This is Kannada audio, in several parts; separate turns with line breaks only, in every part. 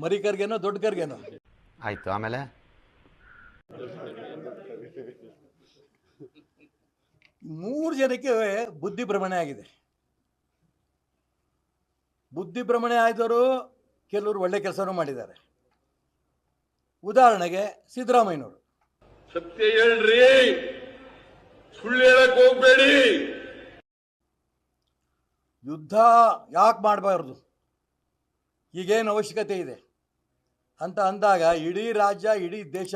ಮರಿ ಕರ್ಗೇನೋ ದೊಡ್ಡ ಕರ್ಗೇನೋ
ಆಯ್ತು ಆಮೇಲೆ?
ಮೂರು ಜನಕ್ಕೆ ಬುದ್ಧಿ ಭ್ರಮಣೆ ಆಗಿದೆ. ಬುದ್ಧಿ ಭ್ರಮಣೆ ಆದವರು ಕೆಲವರು ಒಳ್ಳೆ ಕೆಲಸನೂ ಮಾಡಿದ್ದಾರೆ. ಉದಾಹರಣೆಗೆ ಸಿದ್ದರಾಮಯ್ಯನವರು.
ಸತ್ಯ ಹೇಳ್ರಿ. ಸುಳ್ಳು ಹೇಳಕ್ ಹೋಗ್ಬೇಡಿ.
ಯುದ್ಧ ಯಾಕೆ ಮಾಡಬಾರ್ದು? ಈಗೇನು ಅವಶ್ಯಕತೆ ಇದೆ? ಅಂತ ಅಂದಾಗ ಇಡೀ ರಾಜ್ಯ ಇಡೀ ದೇಶ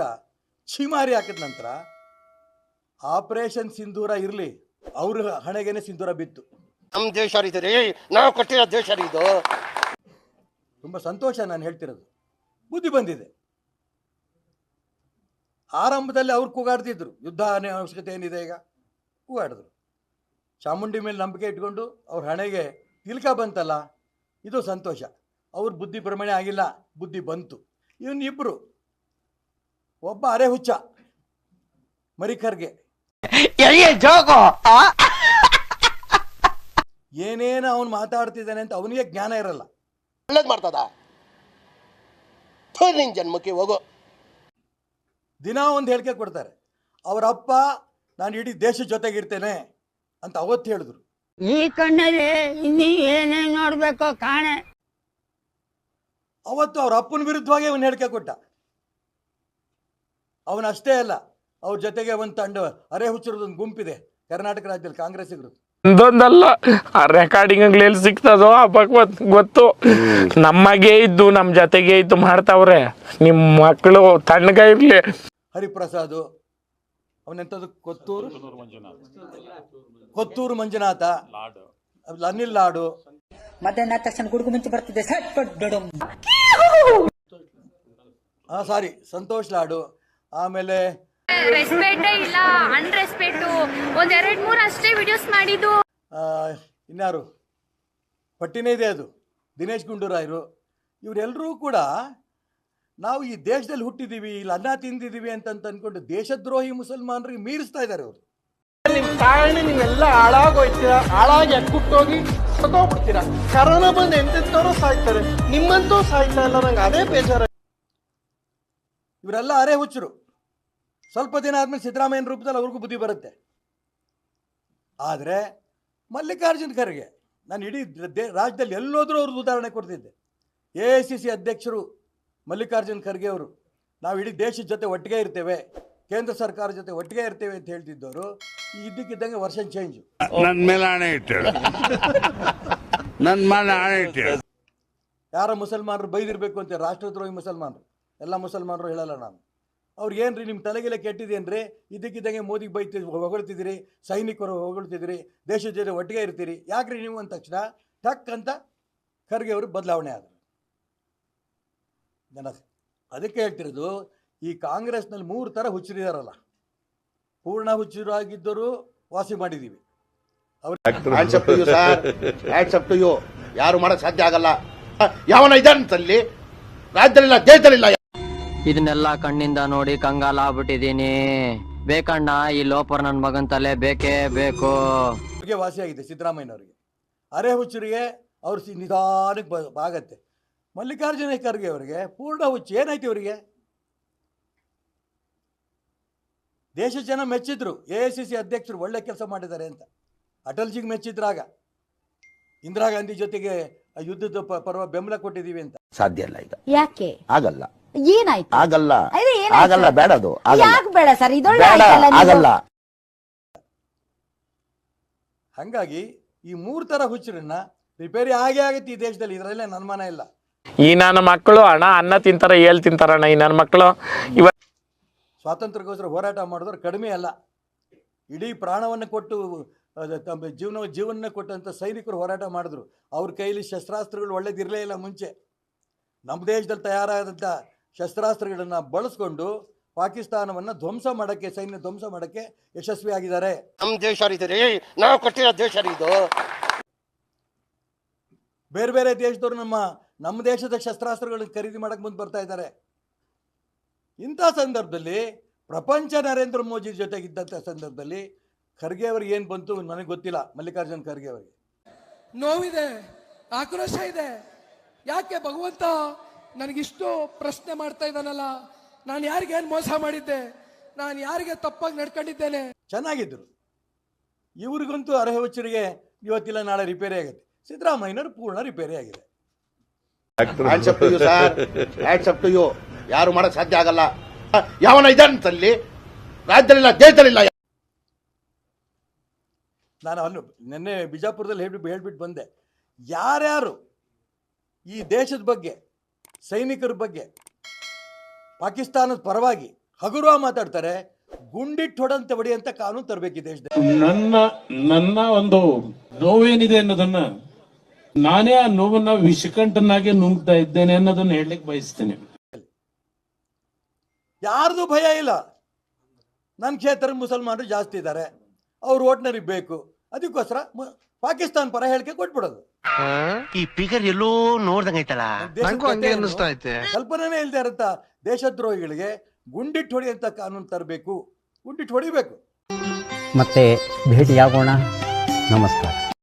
ಛೀಮಾರಿ ಹಾಕಿದ ನಂತರ ಆಪರೇಷನ್ ಸಿಂಧೂರ ಇರಲಿ ಅವ್ರ ಹಣೆಗೇನೆ ಸಿಂಧೂರ ಬಿತ್ತು.
ನಮ್ಮ ದೇಶ ರೀ ನಾವು ಕಟ್ಟಿರೋ ದೇಶ ರೀ ಇದು
ತುಂಬ ಸಂತೋಷ ನಾನು ಹೇಳ್ತಿರೋದು. ಬುದ್ಧಿ ಬಂದಿದೆ. ಆರಂಭದಲ್ಲಿ ಅವ್ರು ಕೂಗಾಡ್ತಿದ್ರು. ಯುದ್ಧ ಅವಶ್ಯಕತೆ ಏನಿದೆ ಈಗ? ಕೂಗಾಡಿದ್ರು. ಚಾಮುಂಡಿ ಮೇಲೆ ನಂಬಿಕೆ ಇಟ್ಕೊಂಡು ಅವ್ರ ಹಣೆಗೆ ತಿಲ್ಕ ಬಂತಲ್ಲ ಇದು ಸಂತೋಷ. ಅವ್ರ ಬುದ್ಧಿ ಪ್ರಮಾಣೆ ಆಗಿಲ್ಲ ಬುದ್ಧಿ ಬಂತು. ಇವನ್ ಇಬ್ರು ಒಬ್ಬ ಅರೆ ಹುಚ್ಚ. ಮರಿಕರ್ಗೆ. ಏನೇನು ಅವನು ಮಾತಾಡ್ತಿದ್ದಾನೆ ಅಂತ ಅವನಿಗೆ ಜ್ಞಾನ ಇರಲ್ಲ.
ಒಳ್ಳೇದು ಮಾಡ್ತದ? ನಿನ್ ಜನ್ಮಕ್ಕೆ ಹೋಗೋ.
ದಿನ ಒಂದು ಹೇಳಿಕೆ ಕೊಡ್ತಾರೆ. ಅವರಪ್ಪ ನಾನು ಇಡೀ ದೇಶ ಜೊತೆಗಿರ್ತೇನೆ ಅಂತ ಅವತ್ತು ಹೇಳಿದ್ರು.
ಈ ಕಣ್ಣಲ್ಲಿ ಇನ್ನೀ ಏನೇನ್ ನೋಡ್ಬೇಕೋ ಕಾಣೆ.
ಅವತ್ತು ಅವ್ರ ಅಪ್ಪನ ವಿರುದ್ಧವಾಗಿ ಅವನು ಹೇಳಿಕೆ ಕೊಟ್ಟ. ಅವನಷ್ಟೇ ಅಲ್ಲ ಅವ್ರ ಜೊತೆಗೆ ಒಂದು ತಂಡ ಅರೆ ಹುಚ್ಚರದೊಂದು ಗುಂಪಿದೆ ಕರ್ನಾಟಕ ರಾಜ್ಯದಲ್ಲಿ ಕಾಂಗ್ರೆಸ್ಸಿಗರು.
ಒಂದೊಂದಲ್ಲ ಆ ರೆಕಾರ್ಡಿಂಗ್ ಎಲ್ಲಿ ಸಿಗ್ತದೋ ಆ ಭಗವತ್ ಗೊತ್ತು. ನಮಗೆ ಇದ್ದು ನಮ್ಮ ಜೊತೆಗೆ ಇದ್ದು ಮಾಡ್ತಾವ್ರೆ. ನಿಮ್ಮ ಮಕ್ಕಳು ತಣ್ಣಗ ಇರಲಿ.
ಹರಿಪ್ರಸಾದ್ ಅವನೆಂಥದ್ದು ಕೊತ್ತೂರು? ಕೊತ್ತೂರು ಮಂಜುನಾಥ. ಅನಿಲ್ ಲಾಡು.
ಮಧ್ಯಾಹ್ನ ತಕ್ಷಣ ಗುಡುಗು ಮಿಂಚು ಬರ್ತಿದೆ. ಸಟ್
ಸಾರಿ ಸಂತೋಷ್ ಲಾಡು. ಆಮೇಲೆ
ರೆಸ್ಪೆಕ್ಟೇ ಇಲ್ಲ ಅನ್ರೆಸ್ಪೆಕ್ಟು ಒಂದ್ ಎರಡ್ ಮೂರ್ ಅಷ್ಟೇ ವಿಡಿಯೋಸ್ ಮಾಡಿದ್ದು.
ಆ, ಇನ್ಯಾರು? ಪಟ್ಟಿನೇ ಇದೆ ಅದು. ದಿನೇಶ್ ಗುಂಡೂರಾಯರು. ಇವರೆಲ್ಲರೂ ಕೂಡ ನಾವು ಈ ದೇಶದಲ್ಲಿ ಹುಟ್ಟಿದ್ದೀವಿ ಇಲ್ಲಿ ಅನ್ನ ತಿಂದಿದ್ದೀವಿ ಅಂತ ಅಂದ್ಕೊಂಡು ದೇಶದ್ರೋಹಿ ಮುಸಲ್ಮಾನರಿಗೆ ಮೀರಿಸ್ತಾ ಇದ್ದಾರೆ ಅವರು.
ನಿಮ್ ಕಾರಣ ನೀವೆಲ್ಲ ಹಾಳಾಗೋಯ್ತೀರ? ಹಾಳಾಗಿ ಅಕ್ಕುಟ್ಟೋಗಿ ಸತ್ತೋಗ್ಬಿಡ್ತೀರ? ಕರೋನಾ ಬಂದು ಎಂತೆಂತವ್ರು ಸಾಯ್ತಾರೆ? ನಿಮ್ಮಂತೂ ಸಾಯ್ತಾ ಇಲ್ಲ, ನಂಗೆ ಅದೇ ಬೇಜಾರ
ಇವರೆಲ್ಲ ಅರೆ ಹುಚ್ಚರು. ಸ್ವಲ್ಪ ದಿನ ಆದಮೇಲೆ ಸಿದ್ದರಾಮಯ್ಯನ ರೂಪದಲ್ಲಿ ಅವ್ರಿಗೂ ಬುದ್ಧಿ ಬರುತ್ತೆ. ಆದರೆ ಮಲ್ಲಿಕಾರ್ಜುನ್ ಖರ್ಗೆ, ನಾನು ಇಡೀ ದೇ- ರಾಜ್ಯದಲ್ಲಿ ಎಲ್ಲೋದ್ರೂ ಅವ್ರದ್ದು ಉದಾಹರಣೆ ಕೊಡ್ತಿದ್ದೆ. ಎ ಐ ಸಿ ಸಿ ಅಧ್ಯಕ್ಷರು ಮಲ್ಲಿಕಾರ್ಜುನ್ ಖರ್ಗೆ ಅವರು. ನಾವು ಇಡೀ ದೇಶದ ಜೊತೆ ಒಟ್ಟಿಗೆ ಇರ್ತೇವೆ. ಕೇಂದ್ರ ಸರ್ಕಾರ ಜೊತೆ ಒಟ್ಟಿಗೆ ಇರ್ತೇವೆ ಅಂತ ಹೇಳ್ತಿದ್ದವರು ಇದಕ್ಕಿದ್ದಂಗೆ ವರ್ಷನ್ ಚೇಂಜ್
ನನ್ನ ಮೇಲೆ ಆಣೆ ಇಟ್ಟೇಳು ನನ್ನ ಮೇಲೆ ಆಣೆ ಇಟ್ಟೇಳು
ಯಾರ ಮುಸಲ್ಮಾನರು ಬೈದಿರಬೇಕು ಅಂತ ರಾಷ್ಟ್ರದ್ರೋಹಿ ಮುಸಲ್ಮಾನರು. ಎಲ್ಲ ಮುಸಲ್ಮಾನರು ಹೇಳಲ್ಲ ನಾನು. ಅವ್ರು ಏನ್ರಿ ನಿಮ್ಮ ತಲೆಗೆಲ್ಲ ಕೆಟ್ಟಿದ್ದೇನ್ರಿ ಇದಕ್ಕಿದ್ದಂಗೆ ಮೋದಿಗೆ ಬೈತಿ ಹೊಗಳ್ತಿದ್ದೀರಿ ಸೈನಿಕರು ಹೊಗಳ್ತಿದ್ದೀರಿ ದೇಶದ ಜೊತೆ ಒಟ್ಟಿಗೆ ಇರ್ತೀರಿ. ಯಾಕ್ರಿ ನೀವು ಅಂದ ತಕ್ಷಣ ಟಕ್ ಅಂತ ಖರ್ಗೆ ಅವರು ಬದಲಾವಣೆ ಆದರು. ಜನ ಅದಕ್ಕೆ ಹೇಳ್ತಿರೋದು ಈ ಕಾಂಗ್ರೆಸ್ನಲ್ಲಿ ಮೂರು ಥರ ಹುಚ್ಚರಿದಾರಲ್ಲ ಪೂರ್ಣ ಹುಚ್ಚರು ಆಗಿದ್ದರು ವಾಸಿ ಮಾಡಿದ್ದೀವಿ
ಅವ್ರು up to you sir hands up to you ಯಾರು ಮಾಡಕ್ ಸಾಧ್ಯ ಆಗಲ್ಲ. ಯಾವನ ಇದಲ್ಲಿ ರಾಜ್ಯದಲ್ಲಿಲ್ಲ ದೇಶದಲ್ಲಿಲ್ಲ.
ಇದನ್ನೆಲ್ಲ ಕಣ್ಣಿಂದ ನೋಡಿ ಕಂಗಾಲ ಆಗ್ಬಿಟ್ಟಿದೀನಿ ಬೇಕಣ್ಣ ಈ ಲೋಪರ್ ನನ್ನ ಮಗನ್ ತಲೆ ಬೇಕೇ ಬೇಕು.
ಅವ್ರಿಗೆ ವಾಸಿಯಾಗಿದೆ ಸಿದ್ದರಾಮಯ್ಯನವರಿಗೆ. ಅರೆ ಹುಚ್ಚರಿಗೆ ಅವ್ರ ಸಿ ನಿಧಾನಕ್ಕೆ ಬ ಆಗತ್ತೆ ಮಲ್ಲಿಕಾರ್ಜುನ ಖರ್ಗೆ ಅವರಿಗೆ ಪೂರ್ಣ ಹುಚ್ಚು. ಏನಾಯ್ತು ಇವರಿಗೆ? ದೇಶ ಜನ ಮೆಚ್ಚಿದ್ರು ಎ ಐ ಸಿ ಸಿ ಅಧ್ಯಕ್ಷರು ಒಳ್ಳೆ ಕೆಲಸ ಮಾಡಿದ್ದಾರೆ ಅಂತ. ಅಟಲ್ಜಿಗೆ ಮೆಚ್ಚಿದ್ರಾಗ ಇಂದಿರಾ ಗಾಂಧಿ ಜೊತೆಗೆ ಯುದ್ಧದ ಪ- ಪರ್ವ ಬೆಂಬಲ ಕೊಟ್ಟಿದೀವಿ ಅಂತ.
ಸಾಧ್ಯ ಅಲ್ಲ ಈಗ.
ಯಾಕೆ?
ಆಗಲ್ಲ.
ಏನಾಯ್ತು?
ಆಗಲ್ಲ. ಆಗಲ್ಲ ಬೇಡ ಅದು.
ಯಾಕೆ ಬೇಡ ಸರ್? ಇದೊಳ್ಳೆ
ಆಗಲ್ಲ.
ಹಂಗಾಗಿ ಈ ಮೂರ್ ತರ ಹುಚ್ಚರನ್ನ ರಿಪೇರಿ ಆಗೇ ಆಗುತ್ತೆ ಈ ದೇಶದಲ್ಲಿ. ಇದರಲ್ಲೇ ಅನುಮಾನ ಇಲ್ಲ.
ಈ ನನ್ನ ಮಕ್ಕಳು ಅಣ್ಣ ಅನ್ನ ತಿಂತಾರ ಏಳ್ ತಿಂತಾರಣ್ಣ ಈ ನನ್ನ ಮಕ್ಕಳು ಇವ
ಸ್ವಾತಂತ್ರ್ಯಕ್ಕೋಸ್ಕರ ಹೋರಾಟ ಮಾಡಿದವರು ಕಡಿಮೆ ಅಲ್ಲ. ಇಡೀ ಪ್ರಾಣವನ್ನು ಕೊಟ್ಟು ತಮ್ಮ ಜೀವನ ಜೀವನ ಕೊಟ್ಟಂಥ ಸೈನಿಕರು ಹೋರಾಟ ಮಾಡಿದ್ರು. ಅವ್ರ ಕೈಲಿ ಶಸ್ತ್ರಾಸ್ತ್ರಗಳು ಒಳ್ಳೇದಿರಲೇ ಇಲ್ಲ ಮುಂಚೆ. ನಮ್ಮ ದೇಶದಲ್ಲಿ ತಯಾರಾದಂಥ ಶಸ್ತ್ರಾಸ್ತ್ರಗಳನ್ನು ಬಳಸ್ಕೊಂಡು ಪಾಕಿಸ್ತಾನವನ್ನು ಧ್ವಂಸ ಮಾಡೋಕ್ಕೆ ಸೈನ್ಯ ಧ್ವಂಸ ಮಾಡೋಕ್ಕೆ ಯಶಸ್ವಿಯಾಗಿದ್ದಾರೆ
ನಮ್ಮ ದೇಶ ರೀ ನಾವು ಕೊಟ್ಟಿರೋ ದೇಶ ರೀ ಇದು.
ಬೇರೆ ಬೇರೆ ದೇಶದವರು ನಮ್ಮ ನಮ್ಮ ದೇಶದ ಶಸ್ತ್ರಾಸ್ತ್ರಗಳನ್ನ ಖರೀದಿ ಮಾಡೋಕ್ಕೆ ಮುಂದೆ ಬರ್ತಾ ಇದ್ದಾರೆ. ಇಂಥ ಸಂದರ್ಭದಲ್ಲಿ ಪ್ರಪಂಚ ನರೇಂದ್ರ ಮೋದಿ ಜೊತೆಗಿದ್ದಂಥ ಸಂದರ್ಭದಲ್ಲಿ ಖರ್ಗೆ ಅವರಿಗೆ ಏನು ಬಂತು ನನಗೆ ಗೊತ್ತಿಲ್ಲ ಮಲ್ಲಿಕಾರ್ಜುನ್ ಖರ್ಗೆ ಅವರಿಗೆ.
ನೋವಿದೆ ಆಕ್ರೋಶ ಇದೆ. ಯಾಕೆ ಭಗವಂತ
ನನಗಿಷ್ಟು ಪ್ರಶ್ನೆ ಮಾಡ್ತಾ ಇದ್ದಾನಲ್ಲ? ನಾನು ಯಾರಿಗೆ ಏನು ಮೋಸ ಮಾಡಿದ್ದೆ? ನಾನು ಯಾರಿಗೆ ತಪ್ಪಾಗಿ ನಡ್ಕೊಂಡಿದ್ದೇನೆ?
ಚೆನ್ನಾಗಿದ್ದರು ಇವ್ರಿಗಂತೂ ಅರ್ಹ ಹುಚ್ಚರಿಗೆ ಇವತ್ತಿಲ್ಲ ನಾಳೆ ರಿಪೇರಿ ಆಗುತ್ತೆ. ಸಿದ್ದರಾಮಯ್ಯನವರು ಪೂರ್ಣ ರಿಪೇರಿ ಆಗಿದೆ.
ಯಾರು ಮಾಡಕ್ ಸಾಧ್ಯ ಆಗಲ್ಲ. ಯಾವನ ತಲ್ಲಿ ರಾಜ್ಯದಲ್ಲಿಲ್ಲ ದೇಶದಲ್ಲಿಲ್ಲ.
ನಾನು ಅಲ್ಲಿ ನಿನ್ನೆ ಬಿಜಾಪುರದಲ್ಲಿ ಹೇಳ್ಬಿಟ್ಟು ಹೇಳ್ಬಿಟ್ಟು ಬಂದೆ. ಯಾರ್ಯಾರು ಈ ದೇಶದ ಬಗ್ಗೆ ಸೈನಿಕರ ಬಗ್ಗೆ ಪಾಕಿಸ್ತಾನದ ಪರವಾಗಿ ಹಗುರವಾಗಿ ಮಾತಾಡ್ತಾರೆ ಗುಂಡಿಟ್ಟು ಹೊಡಂತೆ ಹೊಡೆಯಂತ ಕಾನೂನು ತರಬೇಕು ಈ ದೇಶದಲ್ಲಿ
ನನ್ನ ನನ್ನ ಒಂದು ನೋವೇನಿದೆ ಅನ್ನೋದನ್ನ ನಾನೇ ಆ ನೋವನ್ನ ವಿಷಕಂಠನಾಗಿ ನುಂಗ್ತಾ ಇದ್ದೇನೆ ಅನ್ನೋದನ್ನ ಹೇಳಲಿಕ್ಕೆ ಬಯಸ್ತೇನೆ.
ಯಾರ್ದು ಭಯ ಇಲ್ಲ. ನನ್ನ ಕ್ಷೇತ್ರ ಮುಸಲ್ಮಾನರು ಜಾಸ್ತಿ ಇದ್ದಾರೆ ಅವ್ರು ಓಟ್ನರಿಗೆ ಬೇಕು. ಅದಕ್ಕೋಸ್ಕರ ಮ- ಪಾಕಿಸ್ತಾನ ಪರ ಹೇಳಿಕೆ ಕೊಟ್ಬಿಡೋದು.
ಈ ಫಿಗರ್ ಎಲ್ಲೋ ನೋಡ್ದಂಗೈತಲ್ಲ
ಕಲ್ಪನೆ ಇಲ್ದೇ ಏನು? ಕಲ್ಪನೆನೇ ಇಲ್ಲದೆ ಇರುತ್ತ? ದೇಶದ್ರೋಹಿಗಳಿಗೆ ಗುಂಡಿಟ್ಟು ಹೊಡೆಯಂತ ಕಾನೂನು ತರಬೇಕು. ಗುಂಡಿಟ್ಟು ಹೊಡಿಬೇಕು.
ಮತ್ತೆ ಭೇಟಿಯಾಗೋಣ. ನಮಸ್ಕಾರ.